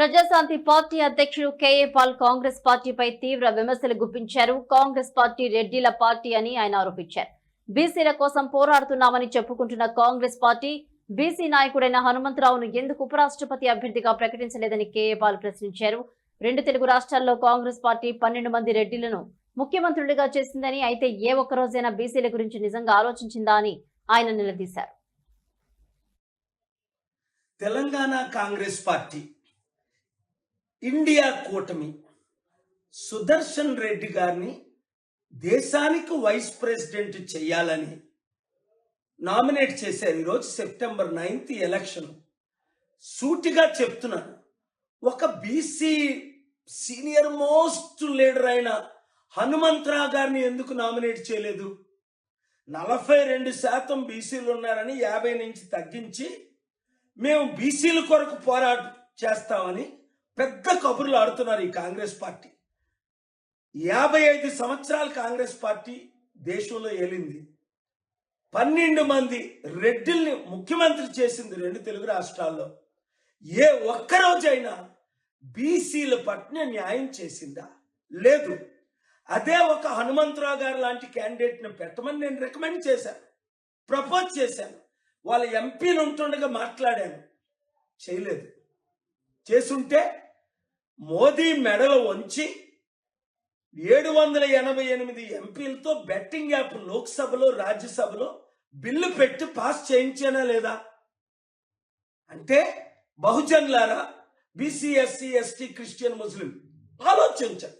Praja Shanti party అధ్యక్షుడు KA Paul Congress పార్టీపై తీవ్ర విమర్శలు గుప్పించారు. కాంగ్రెస్ పార్టీ రెడ్డిల పార్టీ అని ఆయన ఆరోపించారు. బీసీల కోసం పోరాడుతున్నామని చెప్పుకుంటున్న కాంగ్రెస్ పార్టీ బీసీ నాయకుడైన హనుమంతరావును ఎందుకు ఉపరాష్ట్రపతి అభ్యర్థిగా ప్రకటించలేదని కేఏ పాల్ ప్రశ్నించారు. రెండు తెలుగు రాష్ట్రాల్లో కాంగ్రెస్ పార్టీ పన్నెండు మంది రెడ్డిలను ముఖ్యమంత్రులుగా చేసిందని అయితే ఏ ఒక్క రోజైనా బీసీల గురించి నిజంగా ఆలోచించిందా అని ఆయన నిలదీశారు. తెలంగాణ కాంగ్రెస్ పార్టీ ఇండియా కూటమి సుదర్శన్ రెడ్డి గారిని దేశానికి వైస్ ప్రెసిడెంట్ చేయాలని నామినేట్ చేశారు. ఈరోజు సెప్టెంబర్ నైన్త్ ఎలక్షన్. సూటిగా చెప్తున్నాను. ఒక బీసీ సీనియర్ మోస్ట్ లీడర్ అయిన హనుమంతరావు గారిని ఎందుకు నామినేట్ చేయలేదు? నలభై రెండు శాతం బీసీలు ఉన్నారని యాభై నుంచి తగ్గించి మేము బీసీల కొరకు పోరాటం చేస్తామని పెద్ద కబుర్లు ఆడుతున్నారు ఈ కాంగ్రెస్ పార్టీ. యాభై ఐదు సంవత్సరాలు కాంగ్రెస్ పార్టీ దేశంలో ఏలింది. పన్నెండు మంది రెడ్డిల్ని ముఖ్యమంత్రి చేసింది రెండు తెలుగు రాష్ట్రాల్లో. ఏ ఒక్కరోజైనా బీసీల పట్ల న్యాయం చేసిందా? లేదు. అదే ఒక హనుమంతరావు గారు లాంటి క్యాండిడేట్ని పెట్టమని నేను రికమెండ్ చేశాను. ప్రపోజ్ చేశాను. వాళ్ళ ఎంపీలు ఉంటుండగా మాట్లాడాను. చేయలేదు. చేసుంటే మోదీ మెడలు వంచి ఏడు వందల ఎనభై ఎనిమిది ఎంపీలతో బెట్టింగ్ యాప్ లోక్సభలో రాజ్యసభలో బిల్లు పెట్టి పాస్ చేయించానా లేదా? అంటే బహుజన్లారా BC SC ST Christian Muslim ఆలోచించండి.